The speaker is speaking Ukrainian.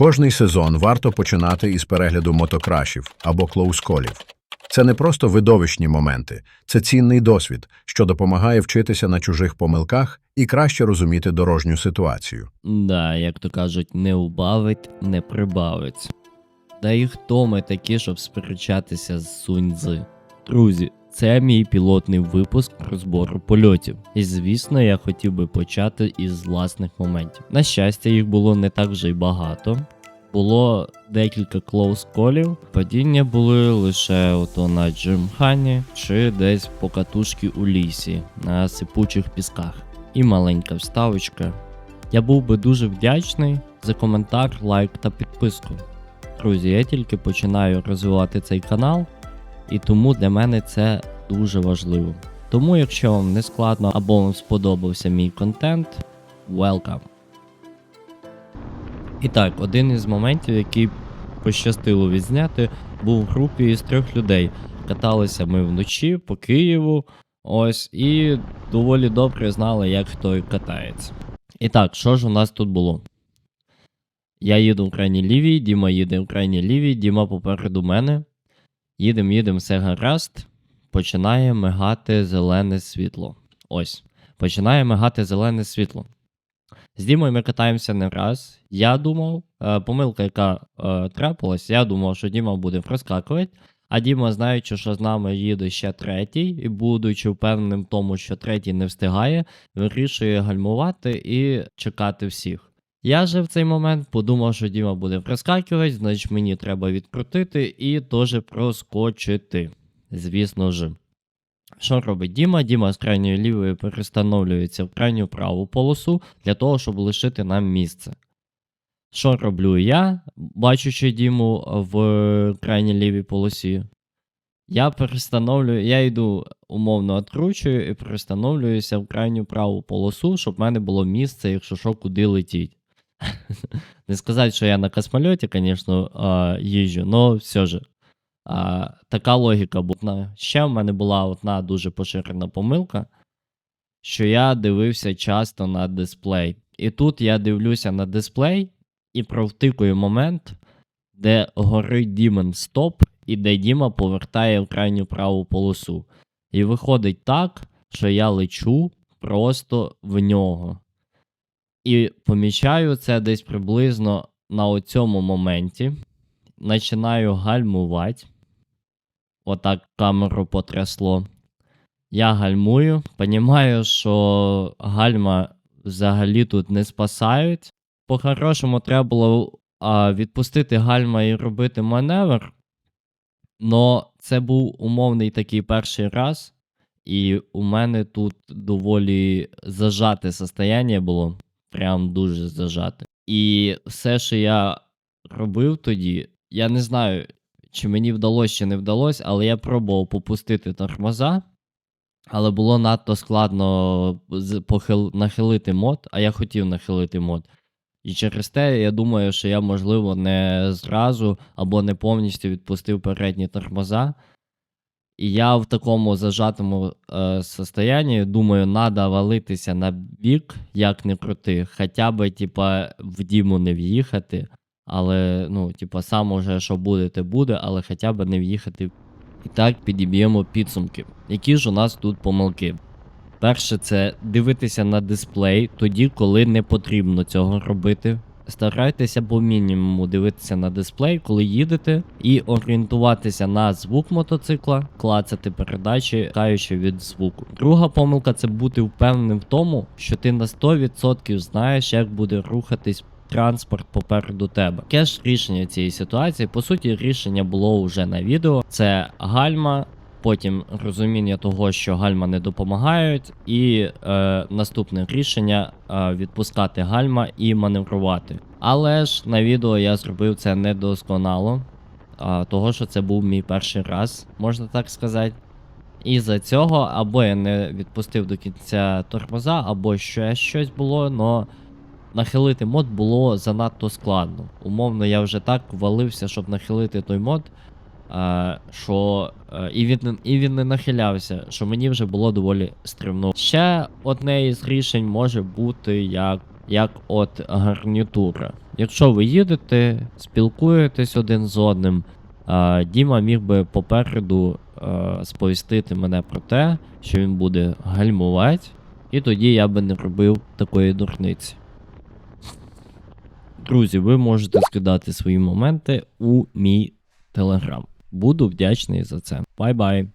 Кожний сезон варто починати із перегляду мотокрашів або клоусколів. Це не просто видовищні моменти, це цінний досвід, що допомагає вчитися на чужих помилках і краще розуміти дорожню ситуацію. Да, як то кажуть, не убавить, не прибавить. Да і хто ми такі, щоб сперечатися з Суньцзи? Друзі, це мій пілотний випуск розбору польотів. І звісно, я хотів би почати із власних моментів. На щастя, їх було не так вже й багато. Було декілька клоус колів. Падіння були лише ото на Джимхані чи десь по катушки у лісі на сипучих пісках. І маленька вставочка. Я був би дуже вдячний за коментар, лайк та підписку. Друзі, я тільки починаю розвивати цей канал, і тому для мене це дуже важливо. Тому, якщо вам не складно або вам сподобався мій контент, welcome! І так, один із моментів, який пощастило відзняти, був в групі із трьох людей. Каталися ми вночі по Києву. Ось, і доволі добре знали, як хто катається. І так, що ж у нас тут було? Я їду в крайній лівій, Діма їде в крайній лівій, Діма попереду мене. Їдем, їдем, все гаразд. Починає мигати зелене світло. Ось. Починає мигати зелене світло. З Дімою ми катаємося не раз. Я думав, е, помилка, яка е, трапилась, я думав, що Діма буде проскакувати. А Діма, знаючи, що з нами їде ще третій, і будучи впевненим в тому, що третій не встигає, вирішує гальмувати і чекати всіх. Я же в цей момент подумав, що Діма буде проскакувати, значить мені треба відкрутити і теж проскочити. Звісно ж. Що робить Діма? Діма з крайньої лівої перестановлюється в крайню праву полосу для того, щоб лишити нам місце. Що роблю я, бачучи Діму в крайній лівій полосі? Я перестановлюю, я йду умовно откручую і перестановлююся в крайню праву полосу, щоб в мене було місце, якщо що, куди летіть. Не сказати, що я на космольоті, звісно, їжджу, але все ж. Така логіка була. Ще в мене була одна дуже поширена помилка, що я дивився часто на дисплей. І тут я дивлюся на дисплей і провтикую момент, де горить Demon Stop і де Діма повертає в крайню праву полосу. І виходить так, що я лечу просто в нього. І помічаю це десь приблизно на оцьому моменті. Починаю гальмувати. Отак камеру потрясло. Я гальмую. Понімаю, що гальма взагалі тут не спасають. По-хорошому, треба було а, відпустити гальма і робити маневр. Но це був умовний такий перший раз, і у мене тут доволі зажате состояння було. Прям дуже зажате. І все, що я робив тоді, я не знаю, чи мені вдалося, чи не вдалося, але я пробував попустити тормоза. Але було надто складно похил... нахилити мод, а я хотів нахилити мод. І через те я думаю, що я, можливо, не зразу або не повністю відпустив передні тормоза. І я в такому зажатому е, состоянні думаю, треба валитися на бік, як не крути. Хоча б, типа, в Діму не в'їхати. Але, ну, типа, сам уже що буде, те буде, але хоча б не в'їхати. І так підіб'ємо підсумки. Які ж у нас тут помилки? Перше, це дивитися на дисплей тоді, коли не потрібно цього робити. Старайтеся по мінімуму дивитися на дисплей, коли їдете, і орієнтуватися на звук мотоцикла, клацати передачі, каючи від звуку. Друга помилка це бути впевненим в тому, що ти на 100% знаєш, як буде рухатись транспорт попереду тебе. Яке ж рішення цієї ситуації? По суті, рішення було вже на відео: це гальма. Потім розуміння того, що гальма не допомагають, і е, наступне рішення е, відпускати гальма і маневрувати. Але ж на відео я зробив це недосконало, а, того що це був мій перший раз, можна так сказати. І за цього або я не відпустив до кінця тормоза, або ще щось було, але нахилити мод було занадто складно. Умовно, я вже так валився, щоб нахилити той мод, а, що е, і, він, і він не нахилявся, що мені вже було доволі стримно. Ще одне із рішень може бути як як от гарнітура. Якщо ви їдете, спілкуєтесь один з одним, а, Діма міг би попереду а, сповістити мене про те, що він буде гальмувати, і тоді я би не робив такої дурниці. Друзі, ви можете скидати свої моменти у мій телеграм. Буду вдячний за це. Бай-бай!